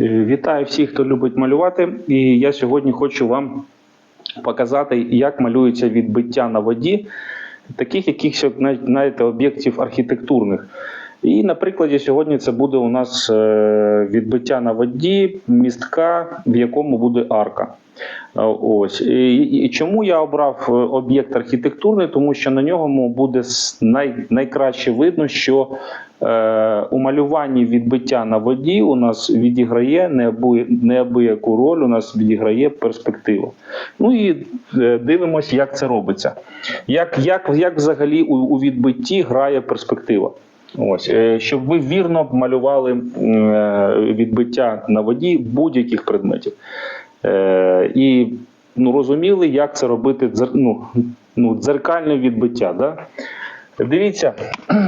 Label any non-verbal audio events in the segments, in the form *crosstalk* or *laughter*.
Е, Вітаю всіх, хто любить малювати. І я сьогодні хочу вам показати, як малюється відбиття на воді, таких якихось знаєте, об'єктів архітектурних. І на прикладі сьогодні це буде у нас е, відбиття на воді містка, в якому буде арка. Е, Ось і, і чому я обрав об'єкт архітектурний? Тому що на ньому буде най, найкраще видно, що у малюванні відбиття на воді у нас відіграє неабияку роль, у нас відіграє перспектива. Ну і е, дивимося, як це робиться. Як, як, як взагалі у, у відбитті грає перспектива? Ось, е, щоб ви вірно малювали е, відбиття на воді будь-яких предметів. Е, і ну, розуміли, як це робити ну, ну, дзеркальне відбиття. Да? Дивіться,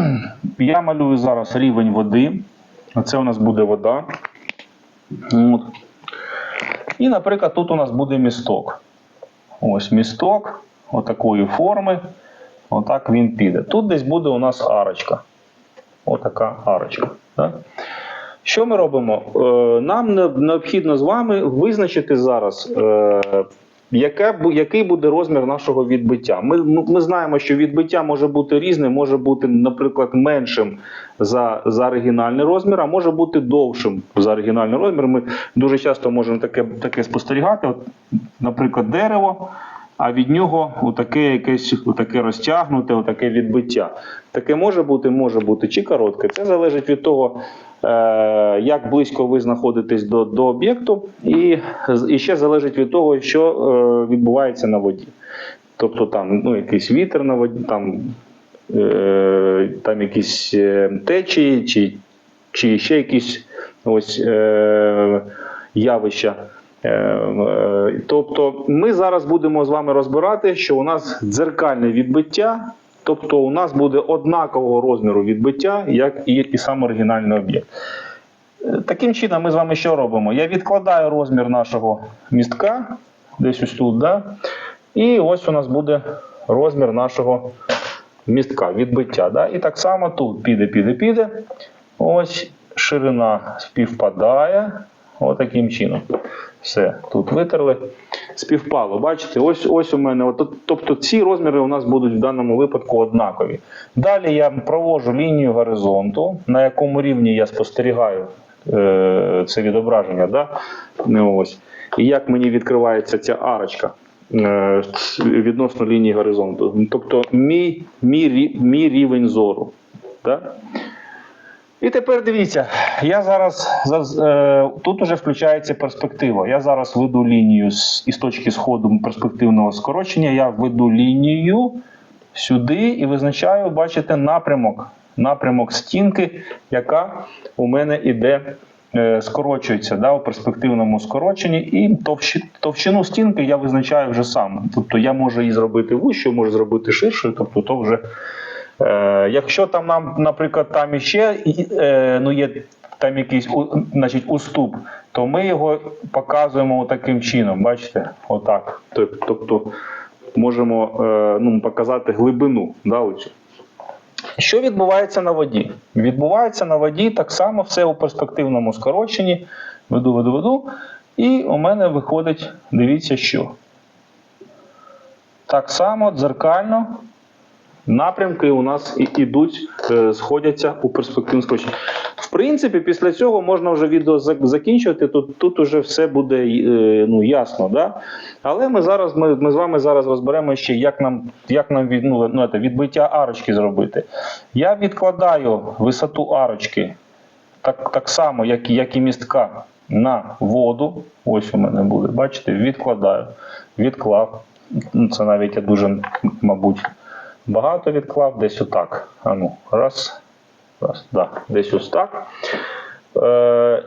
*clears throat* я малюю зараз рівень води. Оце у нас буде вода. От. І, наприклад, тут у нас буде місток. Ось місток отакої форми. Отак він піде. Тут десь буде у нас арочка. Отака арочка. Да? Що ми робимо? Е, Нам необхідно з вами визначити зараз, е, яке, який буде розмір нашого відбиття. Ми, ми ми знаємо, що відбиття може бути різним, може бути, наприклад, меншим за, за оригінальний розмір, а може бути довшим за оригінальний розмір. Ми дуже часто можемо таке, таке спостерігати. От, наприклад, дерево. А від нього отаке якесь отаке розтягнуте, отаке відбиття. Таке може бути, може бути чи коротке. Це залежить від того, е, як близько ви знаходитесь до, до об'єкту, і, і ще залежить від того, що е, відбувається на воді. Тобто там ну, якийсь вітер на воді, там, е, там якісь течії, чи, чи ще якісь ось, явища. Е, е, Тобто ми зараз будемо з вами розбирати, що у нас дзеркальне відбиття, тобто у нас буде однакового розміру відбиття, як і, і сам оригінальний об'єкт. Е, Таким чином, ми з вами що робимо? Я відкладаю розмір нашого містка, десь ось тут, да? і ось у нас буде розмір нашого містка, відбиття. Да? І так само тут піде, піде, піде. Ось ширина співпадає. Отаким чином. Все, тут витерли. Співпало. Бачите, ось ось у мене. От, тобто ці розміри у нас будуть в даному випадку однакові. Далі я провожу лінію горизонту, на якому рівні я спостерігаю е, це відображення. Да? Ось. І як мені відкривається ця арочка е, відносно лінії горизонту. Тобто мій, мій, мій рівень зору. Да? І тепер дивіться, я зараз е, тут уже включається перспектива. Я зараз веду лінію з із точки сходу перспективного скорочення. Я веду лінію сюди і визначаю, бачите, напрямок. Напрямок стінки, яка у мене іде, е, скорочується да, у перспективному скороченні, і товщи- товщину стінки я визначаю вже сам. Тобто я можу її зробити вищою, можу зробити ширшою, тобто то вже Е, якщо там нам, наприклад, там іще е, ну, є там якийсь у- значить, уступ, то ми його показуємо таким чином. Бачите? Отак. Тобто можемо е, ну, показати глибину. Да. Що відбувається на воді? Відбувається на воді так само все у перспективному скороченні. Веду, веду, веду. І у мене виходить, дивіться, що. Так само дзеркально напрямки у нас ідуть, е, сходяться у перспективну скорочення. В принципі, після цього можна вже відео закінчувати. Тут, тут уже все буде е, ну, ясно. Да? Але ми зараз ми, ми з вами зараз розберемо ще, як нам, як нам від, ну, ну, відбиття арочки зробити. Я відкладаю висоту арочки так, так само, як, як і містка на воду. Ось у мене буде, бачите, відкладаю, відклав. Ну, Це навіть я дуже, мабуть, багато відклав, десь отак. А ну, раз, раз, да, десь ось так. Е,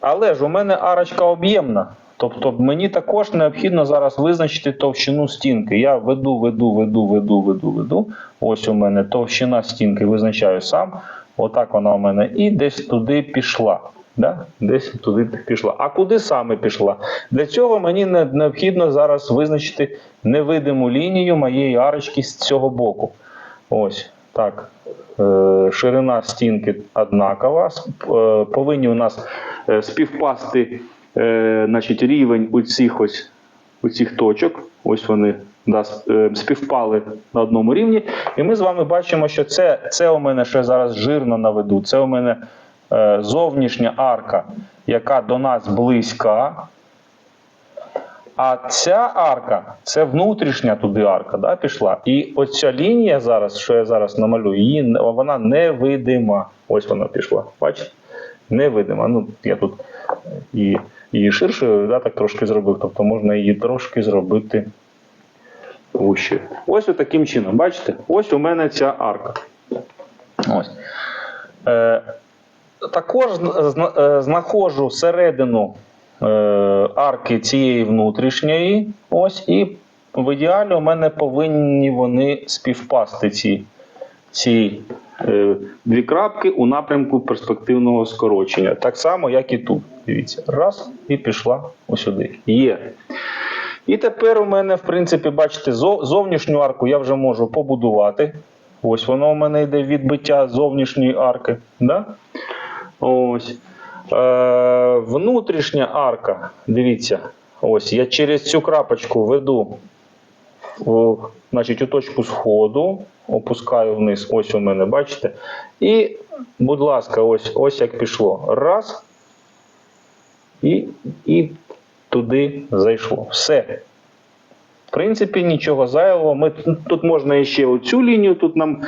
але ж у мене арочка об'ємна. Тобто мені також необхідно зараз визначити товщину стінки. Я веду, веду, веду, веду, веду, веду. Ось у мене товщина стінки визначаю сам. Отак вона у мене і десь туди пішла. Да? Десь туди пішла. А куди саме пішла? Для цього мені необхідно зараз визначити невидиму лінію моєї арочки з цього боку. Ось так. е, ширина стінки однакова. Е, Повинні у нас е, співпасти значить, рівень у цих ось у цих точок. Ось вони да, співпали на одному рівні. І ми з вами бачимо, що це, це у мене ще зараз жирно наведу. Це у мене зовнішня арка, яка до нас близька. А ця арка це внутрішня туди арка, да, пішла. І оця лінія зараз, що я зараз намалюю, її вона невидима. Ось вона пішла. Бачите? Невидима. Ну, я тут і її ширшою, да, так трошки зробив. Тобто можна її трошки зробити вущою. Ось таким чином. Бачите? Ось у мене ця арка. Ось. Е, також е, знаходжу середину е, арки цієї внутрішньої. Ось, і в ідеалі у мене повинні вони співпасти ці, ці е, дві крапки у напрямку перспективного скорочення. Так само, як і тут. Дивіться, раз, і пішла сюди. Є. І тепер у мене, в принципі, бачите, зовнішню арку я вже можу побудувати. Ось воно у мене йде відбиття зовнішньої арки. Да? Ось. Е, внутрішня арка, дивіться, ось я через цю крапочку веду в, значить, у точку сходу, опускаю вниз, ось у мене, бачите. І, будь ласка, ось, ось як пішло. Раз. І, і туди зайшло. Все. Принципі, нічого зайвого. Ми, тут можна ще оцю лінію тут нам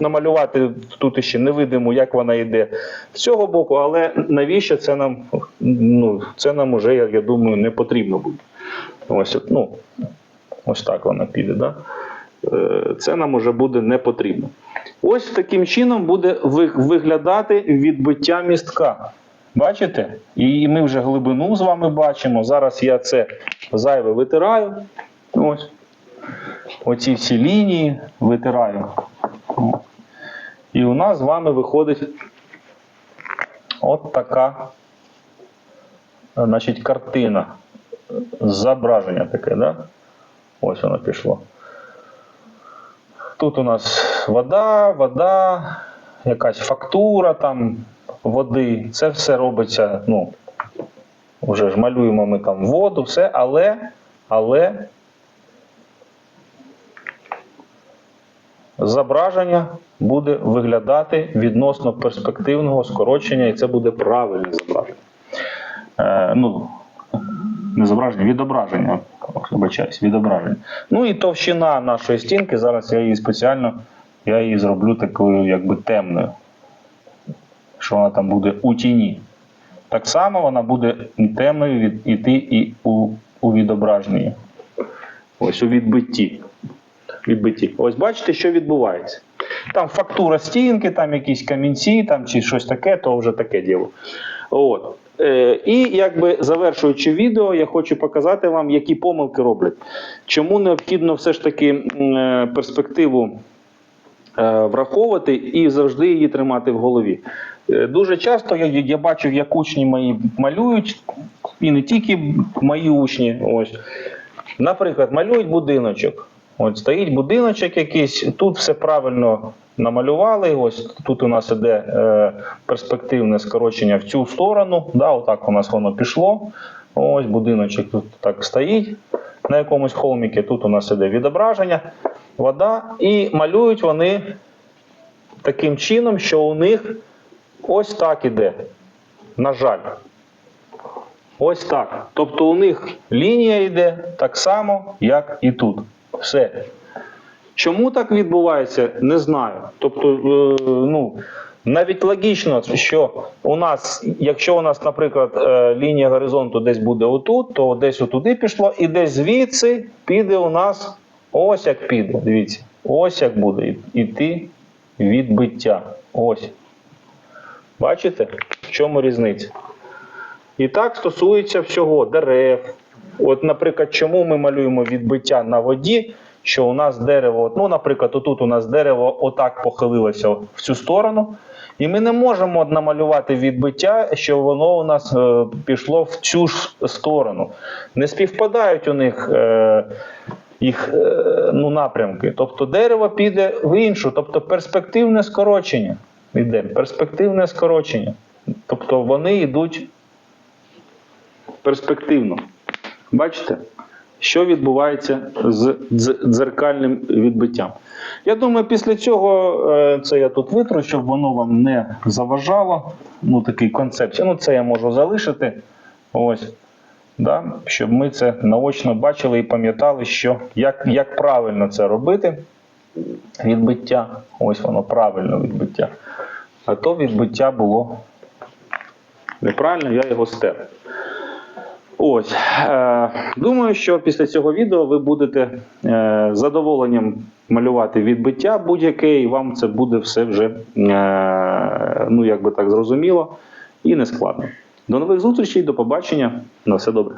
намалювати, тут ще невидимо, як вона йде з цього боку, але навіщо це нам, ну, це нам уже, я, я думаю, не потрібно буде. Ось, ну, ось так вона піде. Да? Е, Це нам уже буде не потрібно. Ось таким чином буде виглядати відбиття містка. Бачите? І ми вже глибину з вами бачимо. Зараз я це зайве витираю. Ось. Оці всі лінії витираю. І у нас з вами виходить от така значить, картина. Зображення таке, да? Ось воно пішло. Тут у нас вода, вода, якась фактура там води. Це все робиться, ну, вже ж малюємо ми там воду, все, але, але зображення буде виглядати відносно перспективного скорочення, і це буде правильне зображення. Е, ну, не зображення, відображення. Вибачаюсь, відображення. Ну і товщина нашої стінки. Зараз я її спеціально я її зроблю такою, якби темною. Що вона там буде у тіні. Так само вона буде темною від, іти і у, у відображенні. Ось у відбитті. Відбитті. Ось бачите, що відбувається. Там фактура стінки, там якісь камінці, там чи щось таке, то вже таке діло. От. Е, і якби завершуючи відео, я хочу показати вам, які помилки роблять. Чому необхідно все ж таки е, перспективу е, враховувати і завжди її тримати в голові. Е, Дуже часто я, я бачу, як учні мої малюють, і не тільки мої учні. Ось. Наприклад, малюють будиночок. От стоїть будиночок якийсь, тут все правильно намалювали. Ось тут у нас іде е, перспективне скорочення в цю сторону. Да, отак у нас воно пішло. Ось будиночок тут так стоїть на якомусь холміки. Тут у нас іде відображення, вода. І малюють вони таким чином, що у них ось так іде. На жаль. Ось так. Тобто у них лінія йде так само, як і тут. Все. Чому так відбувається, не знаю. Тобто, е, ну, навіть логічно, що у нас, якщо у нас, наприклад, е, лінія горизонту десь буде отут, то десь отуди пішло, і десь звідси піде у нас ось як піде. Дивіться, ось як буде іти відбиття. Ось. Бачите, в чому різниця? І так стосується всього дерев. От, наприклад, чому ми малюємо відбиття на воді, що у нас дерево, ну, наприклад, отут у нас дерево отак похилилося в цю сторону, і ми не можемо намалювати відбиття, що воно у нас е, пішло в цю ж сторону. Не співпадають у них. Е, їх е, ну, напрямки. Тобто дерево піде в іншу, тобто перспективне скорочення. Йде, перспективне скорочення. Тобто вони йдуть перспективно. Бачите, що відбувається з дзеркальним відбиттям. Я думаю, після цього е, це я тут витру, щоб воно вам не заважало. Ну, такий концепт. Ну, це я можу залишити. Ось. Да? Щоб ми це наочно бачили і пам'ятали, що як, як правильно це робити. Відбиття. Ось воно правильно відбиття. А то відбиття було неправильно, я його стер. Ось. Е, думаю, що після цього відео ви будете е, задоволенням малювати відбиття будь-яке, і вам це буде все вже е, ну, як би так зрозуміло і не складно. До нових зустрічей, до побачення. На все добре.